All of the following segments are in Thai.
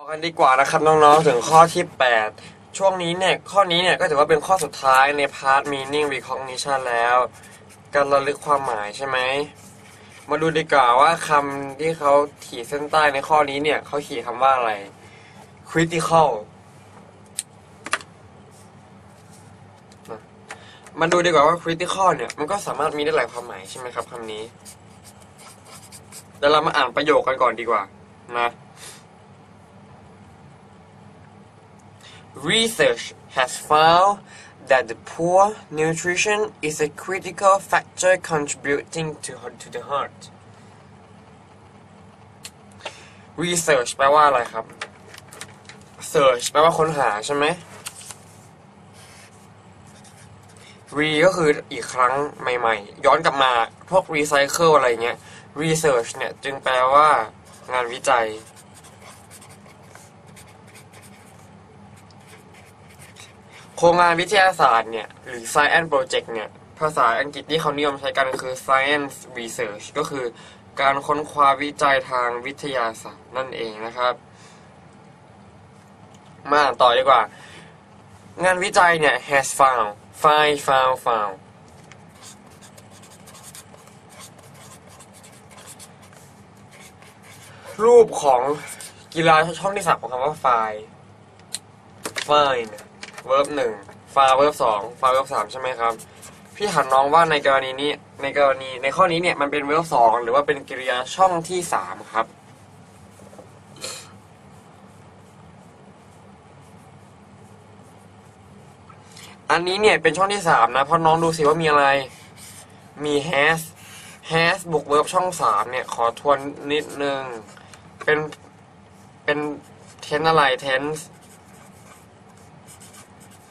อกันดีกว่านะครับน้องๆถึงข้อที่ 8 ช่วงนี้เนี่ยข้อนี้เนี่ยก็ถือว่าเป็นข้อสุดท้ายในพาร์ท meaning recognition แล้ว การระลึกความหมายใช่ไหม มาดูดีกว่าว่าคำที่เขาขีดเส้นใต้ในข้อนี้เนี่ยเขาขีดคำว่าอะไร critical มันดูดีกว่าว่า critical เนี่ยมันก็สามารถมีได้หลายความหมายใช่ไหมครับคำนี้เดี๋ยวเรามาอ่านประโยคกันก่อนดีกว่านะ Research has found that the poor nutrition is a critical factor contributing to, to the heart. Research แปลว่าอะไรครับ Search แปลว่าค้นหาใช่ไหม Re ก็คืออีกครั้งใหม่ๆ ย้อนกลับมาพวก recycle อะไรเงี้ย Research เนี่ย จึงแปลว่างานวิจัย โครงงานวิทยาศาสตร์เนี่ย หรือ science project เนี่ย ภาษาอังกฤษที่เขานิยมใช้กันคือ science research ก็คือการค้นคว้าวิจัยทางวิทยาศาสตร์นั่นเองนะครับ มาต่อดีกว่า งานวิจัยเนี่ย has found find found found รูปของกีฬาช่องที่สามของคำว่า find find verb หนึ่ง find verb สอง find verb สามใช่ไหมครับ พี่ถามน้องว่าในกรณีนี้ในกรณีในข้อนี้เนี่ยมันเป็น verb สองหรือว่าเป็นกริยาช่องที่สามครับ อันนี้เนี่ยเป็นช่องที่สามนะเพราะน้องดูสิว่ามีอะไรมี has has บวก verb ช่องสามเนี่ยขอทวนนิดนึงเป็นเป็น tense อะไร tense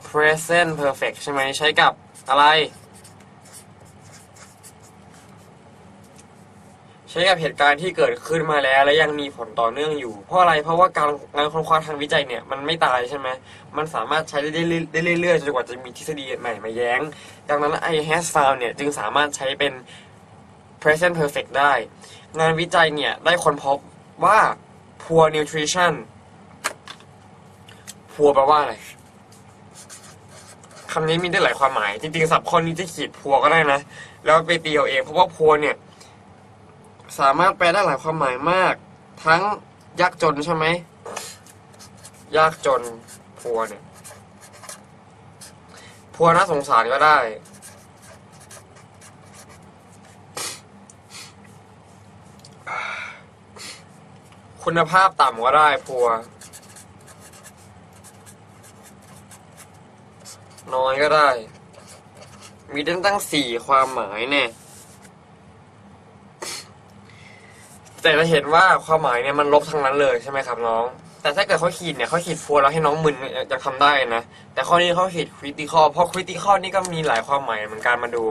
present perfect ใช่ไหมใช้กับอะไร ใช้กับเหตุการณ์ที่เกิดขึ้นมาแล้ว และยังมีผลต่อเนื่องอยู่ เพราะอะไรเพราะว่าการงานค้นคว้าทางวิจัยเนี่ยมันไม่ตายใช่ไหมมันสามารถใช้ได้เรื่อยๆจนกว่าจะมีทฤษฎีใหม่มาแย้ง ดังนั้นไอ้ has found เนี่ยจึงสามารถใช้เป็น present perfect ได้ งานวิจัยเนี่ยได้ค้นพบว่า poor nutrition poor แปลว่าอะไร คำนี้มีได้หลายความหมาย จริงๆศัพท์ข้อนี้จะขีดพัวก็ได้นะ แล้วไปตีเอาเองเพราะว่าพัวเนี่ย สามารถแปลได้หลายความหมายมาก ทั้งยากจนใช่ไหมยากจนพัวเนี่ยพัวน่าสงสารก็ได้ คุณภาพต่ำก็ได้พัว น้อยก็ได้ มีตั้งตั้งสี่ความหมายเนี่ยแต่เราเห็นว่าความหมายเนี่ยมันลบทั้งนั้นเลยใช่ไหมครับน้อง แต่ถ้าเกิดเขาขีดเนี่ยเขาขีดฟัวแล้วให้น้องมึนยังทำได้นะแต่ข้อนี้เขาขีด critical เพราะ critical นี่ก็มีหลายความหมายเหมือนกันมาดู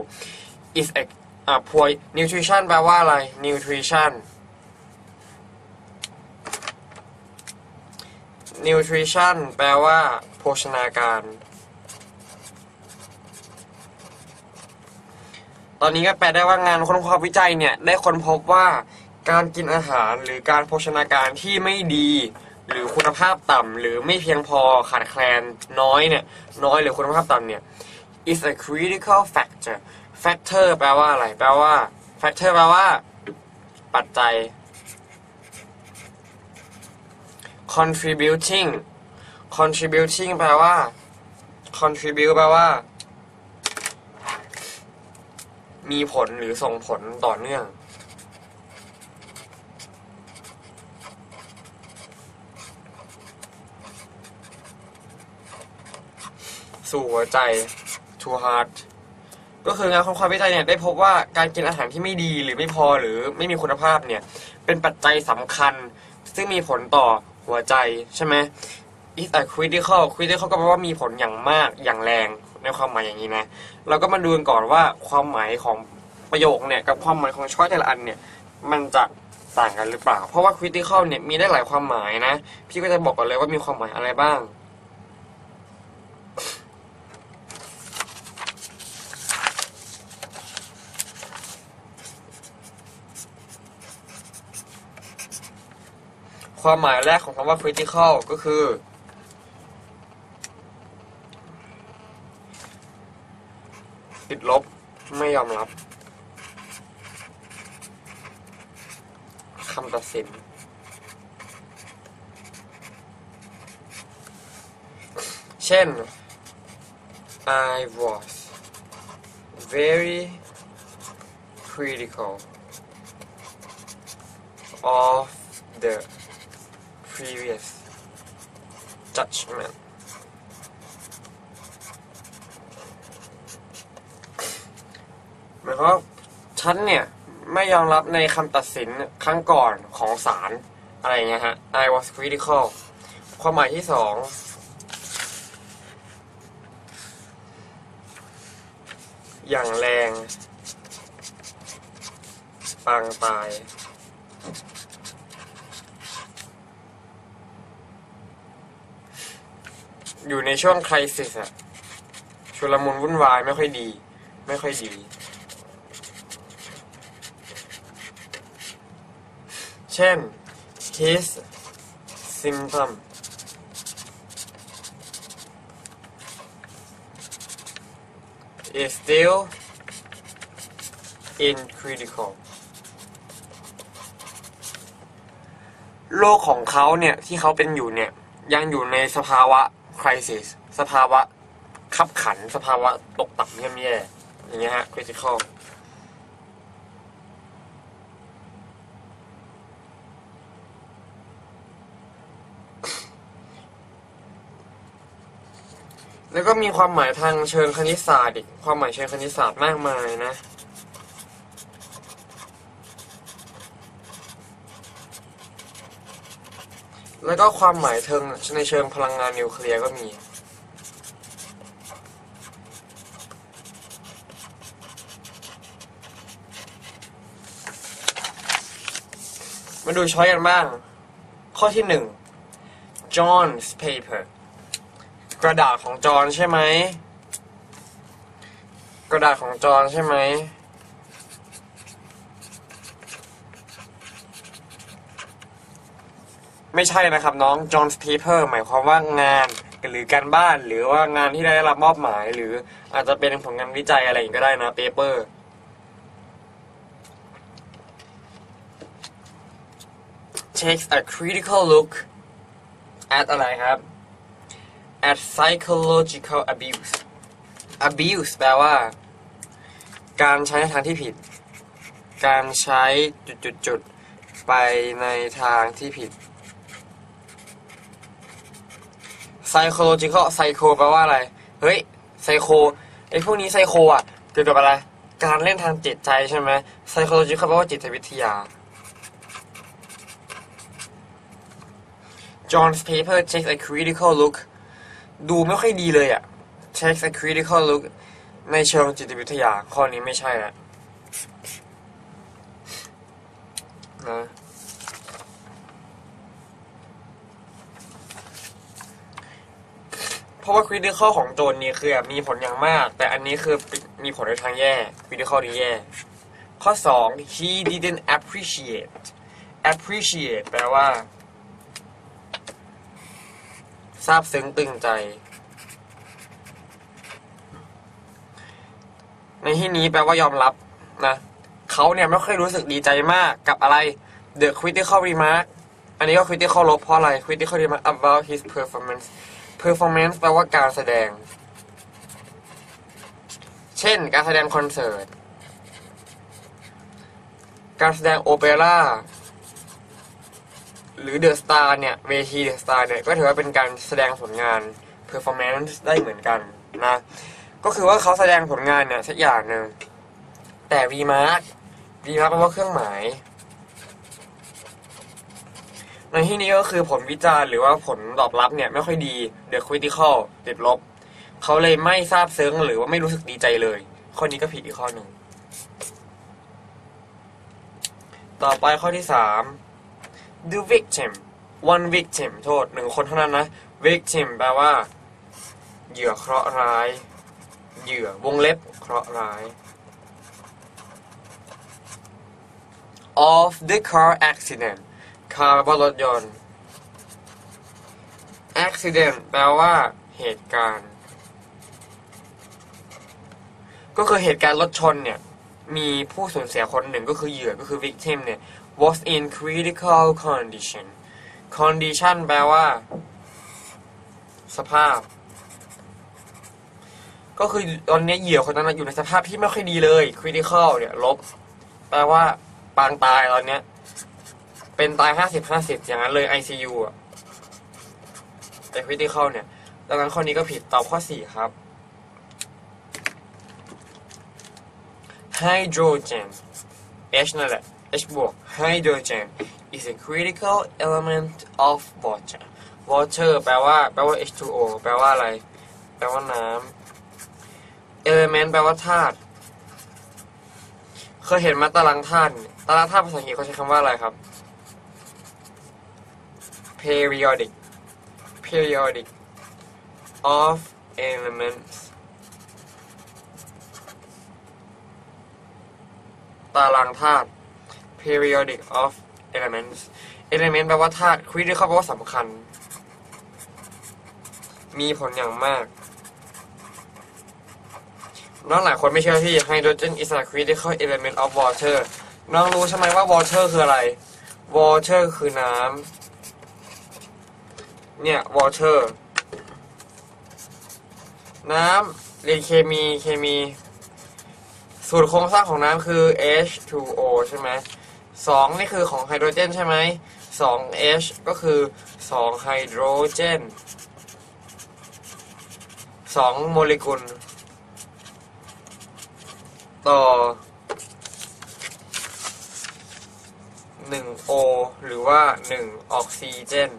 is a อ่า poor nutrition แปลว่าอะไร nutrition nutrition แปลว่า โภชนาการ ตอนนี้ก็แปลได้ว่างานค้นคว้าวิจัยเนี่ยได้ค้นพบว่าการกินอาหารหรือการโภชนาการที่ไม่ดี หรือคุณภาพต่ำหรือไม่เพียงพอขาดแคลนน้อยเนี่ยน้อยหรือคุณภาพต่ำเนี่ย is a critical factor factor แปลว่าอะไร แปลว่า factor แปลว่า ปัจจัย contributing contributing แปลว่า contribute แปลว่า มีผลหรือส่งผลต่อเนื่อง สู่หัวใจ to heart ก็คืองานค้นคว้าวิจัยเนี่ยได้พบว่าการกินอาหารที่ไม่ดีหรือไม่พอหรือไม่มีคุณภาพเนี่ย เป็นปัจจัยสำคัญ ซึ่งมีผลต่อหัวใจใช่ไหม is a critical critical ก็แปลว่ามีผลอย่างมากอย่างแรง ความหมายอย่างนี้นะ เราก็มาดูกันก่อนว่าความหมายของประโยคเนี่ยกับความหมายของช้อยแต่ละอันเนี่ยมันจะต่างกันหรือเปล่า เพราะว่า critical เนี่ยมีได้หลายความหมายนะ พี่ก็จะบอกก่อนเลยว่ามีความหมายอะไรบ้างคความหมายแรกของคำว่า critical ก็คือ อมรับคำตัดสิน เช่น I was very critical of the previous judgment หมายความว่าฉันเนี่ยไม่ยอมรับในคำตัดสินครั้งก่อนของศาลอะไรเงี้ยฮะ I was critical ความหมายที่สองอย่างแรง ปางตาย อยู่ในช่วงคริสิสอะชุลมุนวุ่นวายไม่ค่อยดี ไม่ค่อยดี ช่น his symptom is still in critical โรคของเขาเนี่ย ที่เขาเป็นอยู่เนี่ย ยังอยู่ในสภาวะ crisis สภาวะขับขัน สภาวะตกต่ำย่ำแย่อย่างเงี้ยฮะ critical แล้วก็มีความหมายทางเชิงคณิตศาสตร์อีกความหมายเชิงคณิตศาสตร์มากมายนะ แล้วก็ความหมายเชิงในเชิงพลังงานนิวเคลียร์ก็มีมาดูช้อยกันบ้าง ข้อที่หนึ่ง John's paper กระดาษของจอห์นใช่ไหม กระดาษของจอห์นใช่ไหม ไม่ใช่นะครับน้อง John's paper หมายความว่างานหรือการบ้านหรือว่างานที่ได้รับมอบหมาย หรืออาจจะเป็นผลงานวิจัยอะไรอย่างก็ได้นะ paper takes a critical look at อะไรครับ at psychological abuse abuse แปลว่า การใช้ในทางที่ผิด การใช้จุดๆไปในทางที่ผิด psychological psycho แปลว่าอะไร เฮ้ย psycho ไอ้พวกนี้ psycho อะเกี่ยวกับอะไร การเล่นทางจิตใจใช่ไหม psychological แปลว่าจิตวิทยา John's paper takes a critical look ดูไม่ค่อยดีเลยอะ takes a critical look ในเชิงจิตวิทยา ข้อนี้ไม่ใช่นะนะเพราะว่า critical ของโจนนี้คือมีผลอย่างมาก แต่อันนี้คือมีผลในทางแย่ critical นี้แย่ ข้อ 2 he didn't appreciate appreciate แปลว่า ซาบซึ้งตึงใจ ในที่นี้แปลว่ายอมรับนะเขาเนี่ยไม่ค่อยรู้สึกดีใจมากกับอะไร The critical remark อันนี้ก็ critical ลบเพราะอะไร critical remark about his performance performance แปลว่าการแสดง เช่น การแสดงคอนเสิร์ต การแสดงโอเปร่า หรือเดอะสตาร์เนี่ย เวทีเดอะสตาร์เนี่ย ก็ถือว่าเป็นการแสดงผลงาน performance ได้เหมือนกันนะ ก็คือว่าเขาแสดงผลงานเนี่ยสักอย่างหนึ่งแต่ remark remark แปลว่าเครื่องหมาย ในที่นี้ก็คือผลวิจารณ์หรือว่าผลตอบรับเนี่ย ไม่ค่อยดี the critical ติดลบ เขาเลยไม่ทราบซึ้งหรือว่าไม่รู้สึกดีใจเลย ข้อนี้ก็ผิดอีกข้อหนึ่งต่อไปข้อที่สาม the victim one victim โทษหนึ่งคนเท่านั้นนะ victim แปลว่า เหยื่อเคราะห์ร้าย เหยื่อวงเล็บเคราะห์ร้าย of the car accident car แปลรถยนต์ accident แปลว่า เหตุการณ์ ก็คือเหตุการณ์รถชนเนี่ย มีผู้สูญเสียคนหนึ่งก็คือเหยื่อก็คือ victim เนี่ย was in critical condition condition แปลว่า สภาพ ก็คือตอนนี้เหยื่อคนนั้นอยู่ในสภาพที่ไม่ค่อยดีเลย critical เนี่ย ลบ แปลว่า ปางตายตอนเนี้ย เป็นตายห้าสิบห้าสิบอย่างนั้นเลย ICU อะแต่ critical เนี่ยดังนั้นข้อนี้ก็ผิดตอบข้อสี่ครับ hydrogen H นั่นแหละ H บวก hydrogen is a critical element of water water แปลว่า แปลว่า H2O แปลว่าอะไร แปลว่าน้ำ element แปลว่าธาตุ เคยเห็นมาตารางธาตุ ตารางธาตุภาษาอังกฤษเขาใช้คำว่าอะไรครับ periodic periodic of elements ตารางธาตุ periodic of elements element แปลว่าธาตุ critical แปลว่าสำคัญ มีผลอย่างมากน้องหลายคนไม่เชื่อพี่ hydrogen is a critical element of water น้องรู้ใช่ไหมว่า water คืออะไร water คือน้ำ เนี่ย water น้ำเรียนเคมีเคมี สูตรโครงสร้างของน้ำคือ H2O ใช่ไหม สองนี่คือของไฮโดรเจนใช่ไหมสอง H ก็คือสองไฮโดรเจนสองโมเลกุล ต่อหนึ่งโอหรือว่าหนึ่งออกซิเจน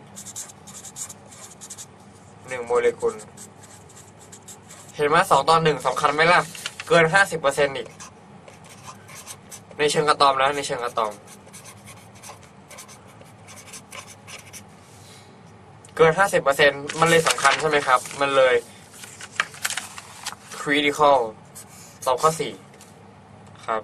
หนึ่งโมเลกุล เห็นไหมสองต่อหนึ่งสำคัญไหมล่ะ เกินห้าสิบเปอร์เซ็นต์อีก ในเชิงอะตอมนะ ในเชิงอะตอม เกินห้าสิบเปอร์เซ็นมันเลยสำคัญใช่ไหมครับ มันเลย critical ตอบข้อสี่ครับ